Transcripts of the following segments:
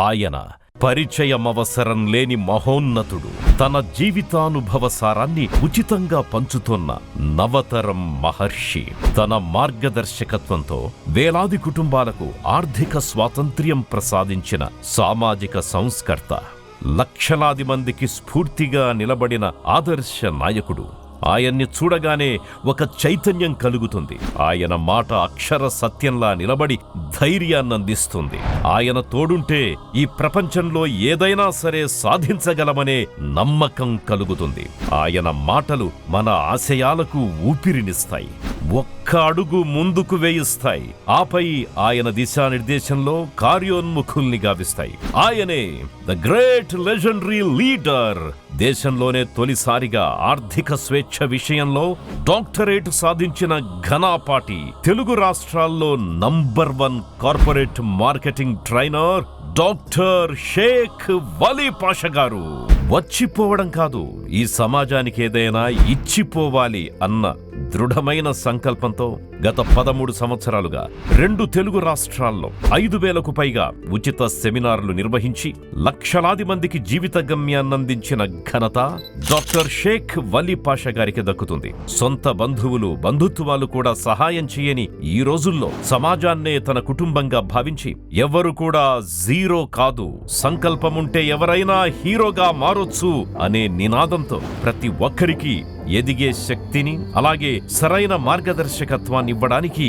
ఆయన పరిచయమవసరం లేని మహోన్నతుడు. తన జీవితానుభవ సారాన్ని ఉచితంగా పంచుతోన్న నవతరం మహర్షి. తన మార్గదర్శకత్వంతో వేలాది కుటుంబాలకు ఆర్థిక స్వాతంత్ర్యం ప్రసాదించిన సామాజిక సంస్కర్త. లక్షలాది మందికి స్ఫూర్తిగా నిలబడిన ఆదర్శ నాయకుడు. ఆయన్ని చూడగానే ఒక చైతన్యం కలుగుతుంది. ఆయన మాట అక్షర సత్యంలా నిలబడి ధైర్యాన్నందిస్తుంది. ఆయన తోడుంటే ఈ ప్రపంచంలో ఏదైనా సరే సాధించగలమనే నమ్మకం కలుగుతుంది. ఆయన మాటలు మన ఆశయాలకు ఊపిరినిస్తాయి. ఒక్క అడుగు ముందుకు వేయిస్తాయి. ఆపై ఆయన దిశానిర్దేశంలో కార్యోన్ముఖుల్ని గావిస్తాయి. ఆయనే ద గ్రేట్ లెజెండరీ లీడర్. దేశంలోనే తొలిసారిగా ఆర్థిక స్వేచ్ఛ విషయంలో డాక్టరేట్ సాధించిన ఘనాపాటి. తెలుగు రాష్ట్రాల్లో number one corporate marketing trainer doctor Shaik Wali Pasha garu. వచ్చిపోవడం కాదు ఈ సమాజానికి ఏదైనా ఇచ్చిపోవాలి అన్న దృఢమైన సంకల్పంతో గత పదమూడు సంవత్సరాలుగా రెండు తెలుగు రాష్ట్రాల్లో ఐదు వేలకు పైగా ఉచిత సెమినార్లు నిర్వహించి లక్షలాది మందికి జీవిత గమ్యాన్నందించిన ఘనత డాక్టర్ షేక్ వలీ పాషా గారికి దక్కుతుంది. సొంత బంధువులు బంధుత్వాలు కూడా సహాయం చేయని ఈ రోజుల్లో సమాజాన్నే తన కుటుంబంగా భావించి ఎవరు కూడా జీరో కాదు. సంకల్పముంటే ఎవరైనా హీరోగా మారొచ్చు అనే నినాదంతో ప్రతి ఒక్కరికి ఎదిగే శక్తిని అలాగే సరైన మార్గదర్శకత్వాన్ని ఇవ్వడానికి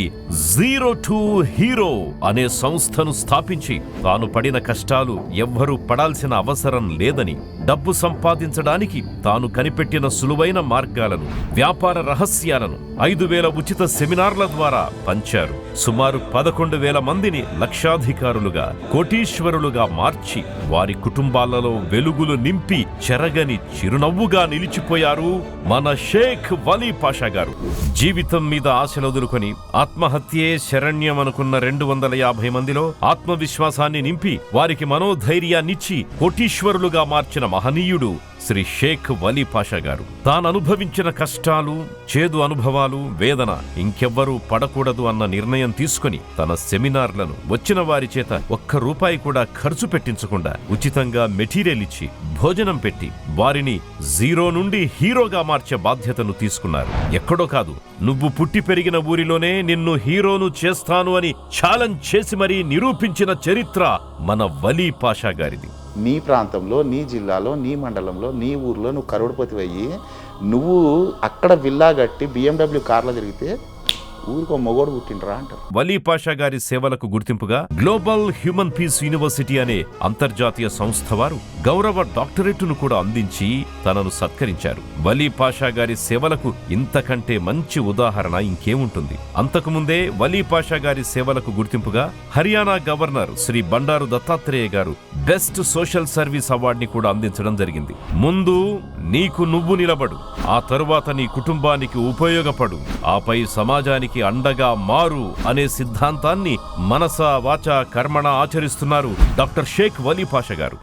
జీరో టు హీరో అనే సంస్థను స్థాపించి తాను పడిన కష్టాలు ఎవ్వరూ పడాల్సిన అవసరం లేదని డబ్బు సంపాదించడానికి తాను కనిపెట్టిన సులువైన మార్గాలను వ్యాపార రహస్యాలను ఐదు వేల ఉచిత సెమినార్ల ద్వారా పంచారు. సుమారు పదకొండు వేల మందిని లక్షాధికారులుగా కోటీశ్వరులుగా మార్చి వారి కుటుంబాలలో వెలుగులు నింపి చెరగని చిరునవ్వుగా నిలిచిపోయారు మన షేక్ వలీ పాషా గారు. జీవితం మీద ఆశలొదులుకొని ఆత్మహత్యే శరణ్యం అనుకున్న రెండు వందల యాభై మందిలో ఆత్మవిశ్వాసాన్ని నింపి వారికి మనోధైర్యాన్నిచ్చి కోటీశ్వరులుగా మార్చిన మహనీయుడు శ్రీ షేక్ వలీ పాషా గారు. తాను అనుభవించిన కష్టాలు చేదు అనుభవాలు వేదన ఇంకెవ్వరూ పడకూడదు అన్న నిర్ణయం తీసుకొని తన సెమినార్లను వచ్చిన వారి చేత ఒక్క రూపాయి కూడా ఖర్చు పెట్టించకుండా ఉచితంగా మెటీరియల్ ఇచ్చి భోజనం పెట్టి వారిని జీరో నుండి హీరోగా మార్చే బాధ్యతను తీసుకున్నారు. ఎక్కడో కాదు నువ్వు పుట్టి పెరిగిన ఊరిలోనే నిన్ను హీరోను చేస్తాను అని ఛాలెంజ్ చేసి మరీ నిరూపించిన చరిత్ర మన వలీ పాషా గారిది. నీ ప్రాంతంలో నీ జిల్లాలో నీ మండలంలో నీ ఊర్లో నువ్వు కరోడ్పతి అయ్యి నువ్వు అక్కడ విల్లా కట్టి బిఎండబ్ల్యూ కార్లో తిరిగితే ఊరికో మొగోడు పుట్టిండ్రా అంటారు. వలీ పాషా గారి సేవలకు గుర్తింపుగా గ్లోబల్ హ్యూమన్ పీస్ యూనివర్సిటీ అనే అంతర్జాతీయ సంస్థ వారు గౌరవ డాక్టరేటును కూడా అందించి తనను సత్కరించారు. వలీ పాషా గారి సేవలకు ఇంతకంటే మంచి ఉదాహరణ ఇంకేముంటుంది? అంతకుముందే వలీ పాషా గారి సేవలకు గుర్తింపుగా Haryana governor Shri Bandaru Dattatreya garu best social service అవార్డుని కూడా అందించడం జరిగింది. ముందు నీకు నువ్వు నిలబడు ఆ తరువాత నీ కుటుంబానికి ఉపయోగపడు ఆపై సమాజానికి అండగా మారు అనే సిద్ధాంతాన్ని మనస వాచ కర్మణ ఆచరిస్తున్నారు డాక్టర్ షేక్ వలీ పాష గారు.